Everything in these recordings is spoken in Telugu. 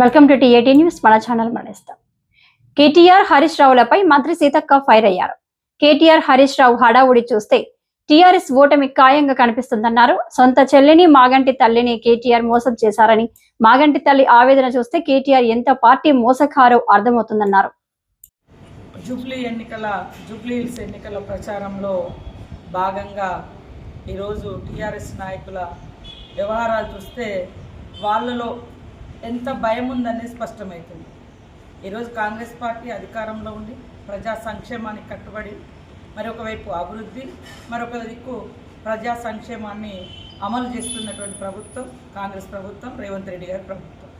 వెల్కమ్ టు టీఏటీ న్యూస్ మన ఛానల్ మనేస్తాం. కేటీఆర్ హరీష్ రావులపై మంత్రి సీతక్క ఫైర్ అయ్యారు. కేటీఆర్ హరీష్ రావు హడావుడి చూస్తే టీఆర్ఎస్ ఓటమి ఖాయంగా కనిపిస్తుందన్నారు. సొంత చెల్లిని మాగంటి తల్లిని కేటీఆర్ మోసం చేశారని మాగంటి తల్లి ఆవేదన చూస్తే కేటీఆర్ ఎంత పార్టీ మోసకారో అర్థమవుతుందన్నారు. జూబ్లీ ఎన్నికల జూబ్లీ ఎన్నికల ప్రచారంలో భాగంగా ఈరోజు టీఆర్ఎస్ నాయకుల వ్యవహారాలు చూస్తే వాళ్ళలో ఎంత భయం ఉందనేది స్పష్టమవుతుంది. ఈరోజు కాంగ్రెస్ పార్టీ అధికారంలో ఉండి ప్రజా సంక్షేమానికి కట్టుబడి మరొకవైపు అభివృద్ధి మరొక దిక్కు ప్రజా సంక్షేమాన్ని అమలు చేస్తున్నటువంటి ప్రభుత్వం కాంగ్రెస్ ప్రభుత్వం రేవంత్ రెడ్డి గారి ప్రభుత్వం.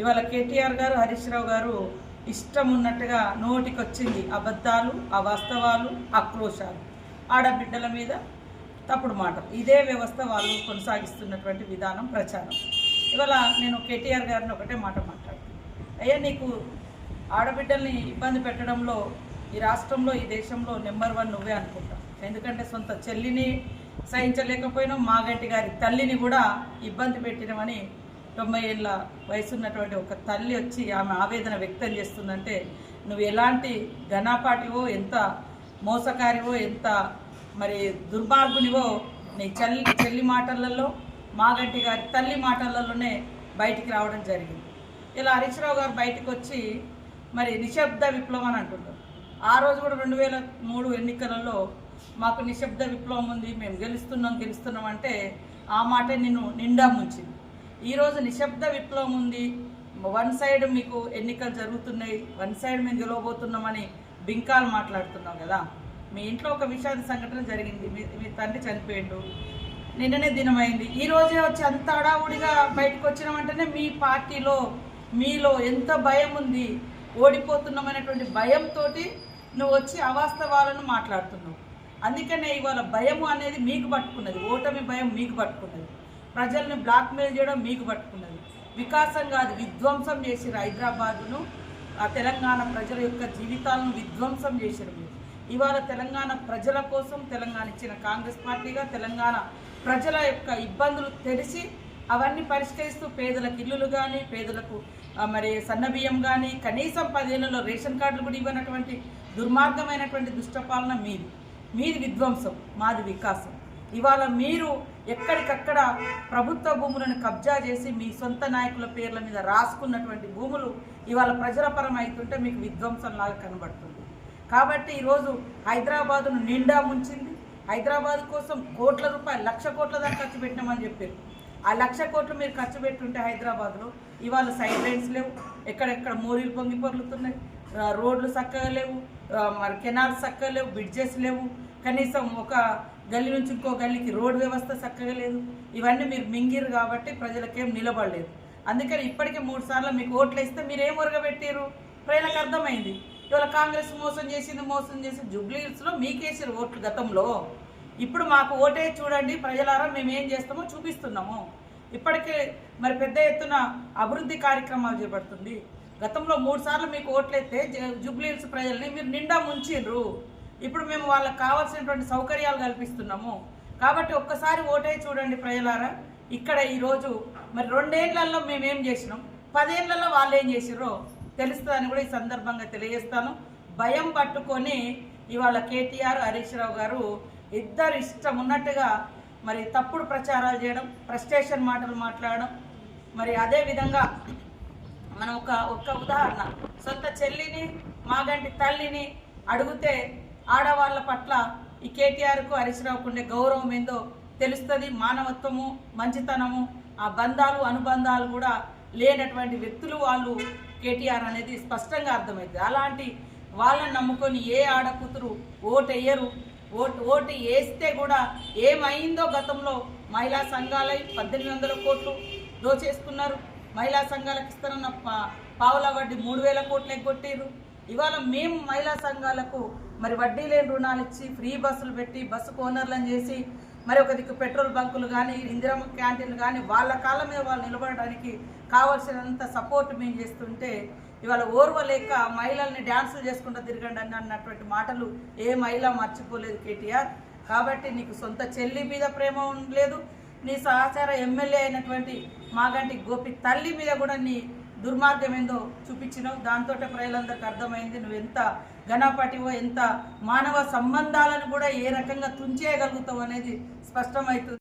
ఇవాళ కేటీఆర్ గారు హరీష్ రావు గారు ఇష్టం ఉన్నట్టుగా నోటికొచ్చింది అబద్ధాలు అవాస్తవాలు ఆక్రోశాలు. ఆడబిడ్డల మీద తప్పుడు మాట ఇదే వ్యవస్థ వాళ్ళు కొనసాగిస్తున్నటువంటి విధానం ప్రచారం. ఇవాళ నేను కేటీఆర్ గారిని ఒకటే మాట మాట్లాడుతున్నాను అయ్యా నీకు ఆడబిడ్డల్ని ఇబ్బంది పెట్టడంలో ఈ రాష్ట్రంలో ఈ దేశంలో నెంబర్ వన్ నువ్వే అనుకుంటా. ఎందుకంటే సొంత చెల్లిని సహించలేకపోయినా మాగంటి గారి తల్లిని కూడా ఇబ్బంది పెట్టినమని తొంభై ఏళ్ళ వయసున్నటువంటి ఒక తల్లి వచ్చి ఆమె ఆవేదన వ్యక్తం చేస్తుందంటే నువ్వు ఎలాంటి ఘనాపాటివో ఎంత మోసకారివో ఎంత మరి దుర్మార్గునివో నీ చెల్లి చెల్లి మాటలలో మాగంటి గారి తల్లి మాటలలోనే బయటికి రావడం జరిగింది. ఇలా హరీశ్రావు గారు బయటకు వచ్చి మరి నిశ్శబ్ద విప్లవం అని అంటున్నారు ఆ రోజు కూడా రెండు వేల మూడు ఎన్నికలలో మాకు నిశ్శబ్ద విప్లవం ఉంది మేము గెలుస్తున్నాం గెలుస్తున్నాం అంటే ఆ మాట నిన్ను నిండా ముంచింది. ఈరోజు నిశ్శబ్ద విప్లవం ఉంది వన్ సైడ్ మీకు ఎన్నికలు జరుగుతున్నాయి వన్ సైడ్ మేము గెలవబోతున్నామని బింకాలు మాట్లాడుతున్నాం కదా. మీ ఇంట్లో ఒక విషాద సంఘటన జరిగింది మీ మీ తండ్రి చనిపోయిండు నిన్ననే దినమైంది. ఈ రోజే వచ్చి అంత హడావుడిగా బయటకు వచ్చినామంటేనే మీ పార్టీలో మీలో ఎంత భయం ఉంది? ఓడిపోతున్నామనేటువంటి భయంతో నువ్వు వచ్చి అవాస్తవాలను మాట్లాడుతున్నావు. అందుకనే ఇవాళ భయము అనేది మీకు పట్టుకున్నది. ఓటమి భయం మీకు పట్టుకున్నది. ప్రజల్ని బ్లాక్మెయిల్ చేయడం మీకు పట్టుకున్నది. వికాసం కాదు విధ్వంసం చేసిరు హైదరాబాదును. ఆ తెలంగాణ ప్రజల యొక్క జీవితాలను విధ్వంసం చేసిరు ఇవాళ తెలంగాణ ప్రజల కోసం తెలంగాణ ఇచ్చిన కాంగ్రెస్ పార్టీగా తెలంగాణ ప్రజల యొక్క ఇబ్బందులు తెలిసి అవన్నీ పరిష్కరిస్తూ పేదలకు ఇల్లులు కానీ పేదలకు మరి సన్నబియ్యం కానీ కనీసం పదేళ్ళలో రేషన్ కార్డులు కూడా ఇవ్వనటువంటి దుర్మార్గమైనటువంటి దుష్టపాలన మీది. మీది విధ్వంసం మాది వికాసం. ఇవాళ మీరు ఎక్కడికక్కడ ప్రభుత్వ భూములను కబ్జా చేసి మీ సొంత నాయకుల పేర్ల మీద రాసుకున్నటువంటి భూములు ఇవాళ ప్రజల పరం అవుతుంటే మీకు విధ్వంసంలాగా కనబడుతుంది. కాబట్టి ఈరోజు హైదరాబాదును నిండా ముంచింది. హైదరాబాద్ కోసం కోట్ల రూపాయలు లక్ష కోట్ల దాకా ఖర్చు పెట్టినామని చెప్పారు. ఆ లక్ష కోట్లు మీరు ఖర్చు పెట్టుంటే హైదరాబాద్లో ఇవాళ సైడ్ లైన్స్ లేవు. ఎక్కడెక్కడ మోరీలు పొంగి పొర్లుతున్నాయి. రోడ్లు చక్కగా లేవు. మరి కెనాల్స్ చక్కగా లేవు. బ్రిడ్జెస్ లేవు. కనీసం ఒక గల్లీ నుంచి ఇంకో గల్లికి రోడ్ వ్యవస్థ చక్కగా లేదు. ఇవన్నీ మీరు మింగిరు కాబట్టి ప్రజలకేం నిలబడలేదు. అందుకని ఇప్పటికే మూడు సార్లు మీకు ఓట్లు ఇస్తే మీరు ఏం ఒరగబెట్టారు ప్రజలకు అర్థమైంది. ఇవాళ కాంగ్రెస్ మోసం చేసింది మోసం చేసి జూబ్లీ మీకేసారు ఓట్లు గతంలో. ఇప్పుడు మాకు ఓటే చూడండి ప్రజలారా మేము ఏం చేస్తామో చూపిస్తున్నాము. ఇప్పటికే మరి పెద్ద ఎత్తున అభివృద్ధి కార్యక్రమాలు చేపడుతుంది. గతంలో మూడు సార్లు మీకు ఓట్లయితే జూబ్లీహిల్స్ ప్రజల్ని మీరు నిండా ముంచిండ్రు ఇప్పుడు మేము వాళ్ళకి కావాల్సినటువంటి సౌకర్యాలు కల్పిస్తున్నాము. కాబట్టి ఒక్కసారి ఓటే చూడండి ప్రజలారా. ఇక్కడ ఈరోజు మరి రెండేళ్ళలో మేము ఏం చేసినాం? పదేళ్ళలో వాళ్ళు ఏం చేసిర్రో? తెలుస్తుందని కూడా ఈ సందర్భంగా తెలియజేస్తాను. భయం పట్టుకొని ఇవాళ కేటీఆర్ హరీష్ రావు గారు ఇద్దరు ఇష్టం ఉన్నట్టుగా మరి తప్పుడు ప్రచారాలు చేయడం ఫ్రస్ట్రేషన్ మాటలు మాట్లాడడం మరి అదేవిధంగా మనం ఒక ఒక్క ఉదాహరణ. సొంత చెల్లిని మాగంటి తల్లిని అడిగితే ఆడవాళ్ళ పట్ల ఈ కేటీఆర్కు హరీశ్రావుకు ఉండే గౌరవం ఏందో తెలుస్తుంది. మానవత్వము మంచితనము ఆ బంధాలు అనుబంధాలు కూడా లేనటువంటి వ్యక్తులు వాళ్ళు కేటీఆర్ అనేది స్పష్టంగా అర్థమవుతుంది అలాంటి వాళ్ళని నమ్ముకొని ఏ ఆడకూతురు ఓటు వేయరు. ఓటు ఓటు వేస్తే కూడా ఏమైందో గతంలో మహిళా సంఘాలై పద్దెనిమిది వందల కోట్లు దోచేసుకున్నారు. మహిళా సంఘాలకు ఇస్తారన్న పా- పావుల వడ్డీ మూడు వేల కోట్లు ఎగ్గొట్టారు ఇవాళ మేము మహిళా సంఘాలకు మరి వడ్డీ లేని రుణాలు ఇచ్చి ఫ్రీ బస్సులు పెట్టి బస్సు ఓనర్లను చేసి మరి ఒక దిక్కు పెట్రోల్ బంకులు కానీ ఇందిరమ్మ క్యాంటీన్లు కానీ వాళ్ళ కాళ్ళ మీద వాళ్ళు నిలబడడానికి కావాల్సినంత సపోర్ట్ మేము చేస్తుంటే ఇవాళ ఓర్వలేక మహిళల్ని డ్యాన్సులు చేసుకుంటూ తిరగండి అని అన్నటువంటి మాటలు ఏ మహిళ మర్చిపోలేదు కేటీఆర్. కాబట్టి నీకు సొంత చెల్లి మీద ప్రేమ ఉండలేదు నీ సహచార ఎమ్మెల్యే అయినటువంటి మాగంటి గోపి తల్లి మీద కూడా నీ దుర్మార్గం ఏందో చూపించినావు దాంతో ప్రజలందరికీ అర్థమైంది. నువ్వు ఎంత ఘనపాటివో ఎంత మానవ సంబంధాలను కూడా ఏ రకంగా తుంచేయగలుగుతావు అనేది స్పష్టమవుతుంది.